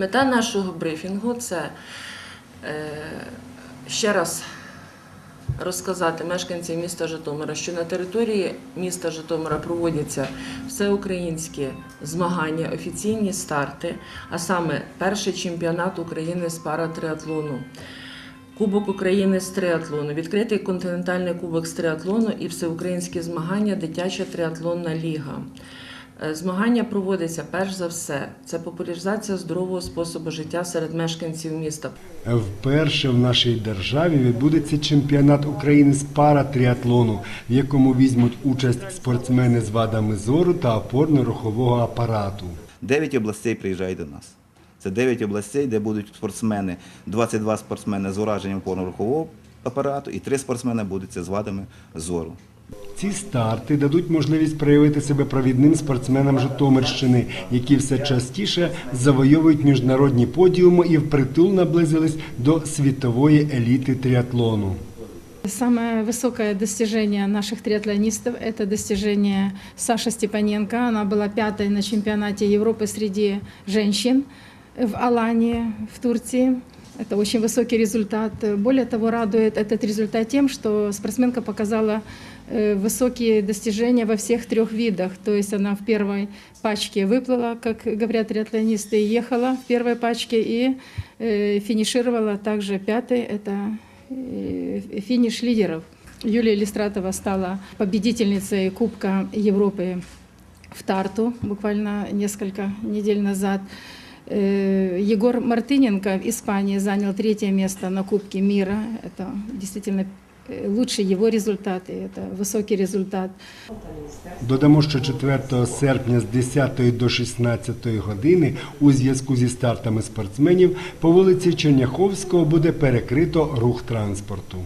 Мета нашого брифінгу це е, ще раз розказати мешканцям міста Житомира, що на території міста Житомира проводяться всеукраїнські змагання, офіційні старти, а саме перший чемпіонат України з паратриатлону. Кубок України з триатлону, відкритий континентальний кубок з триатлону і всеукраїнські змагання Дитяча триатлонна ліга. Е, Змагання проводяться перш за все. Це популяризація здорового способу життя серед мешканців міста. Вперше в нашій державі відбудеться чемпіонат України з паратріатлону, в якому візьмуть участь спортсмени з вадами зору та опорно-рухового апарату. Дев'ять областей приїжджають до нас. Це 9 областей, де будуть спортсмени, 22 спортсмени з ураженням опорно-рухового апарату і 3 спортсмени будуть з вадами зору. Ці старти дадуть можливість проявити себе провідним спортсменам Житомирщини, які все частіше завойовують міжнародні подіуми і впритул наблизились до світової еліти тріатлону. Самое высокое достижение наших триатлонистов – это достижение Саши Степаненко. Она была пятой на чемпионате Европы среди женщин в Алании, в Турции. Это очень высокий результат. Более того, радует этот результат тем, что спортсменка показала э, высокие достижения во всех трех видах. То есть она в первой пачке выплыла, как говорят триатлонисты, ехала в первой пачке и э, финишировала также пятой. Это э, финиш лидеров. Юлия Листратова стала победительницей Кубка Европы в Тарту буквально несколько недель назад. Э, Егор Мартыненко в Испании занял третье место на Кубке мира. Это действительно э, лучший его результат, и это высокий результат. Додамо, що 4 серпня з 10 до 16 години у зв'язку зі стартами спортсменів по вулиці Черняховського буде перекрито рух транспорту.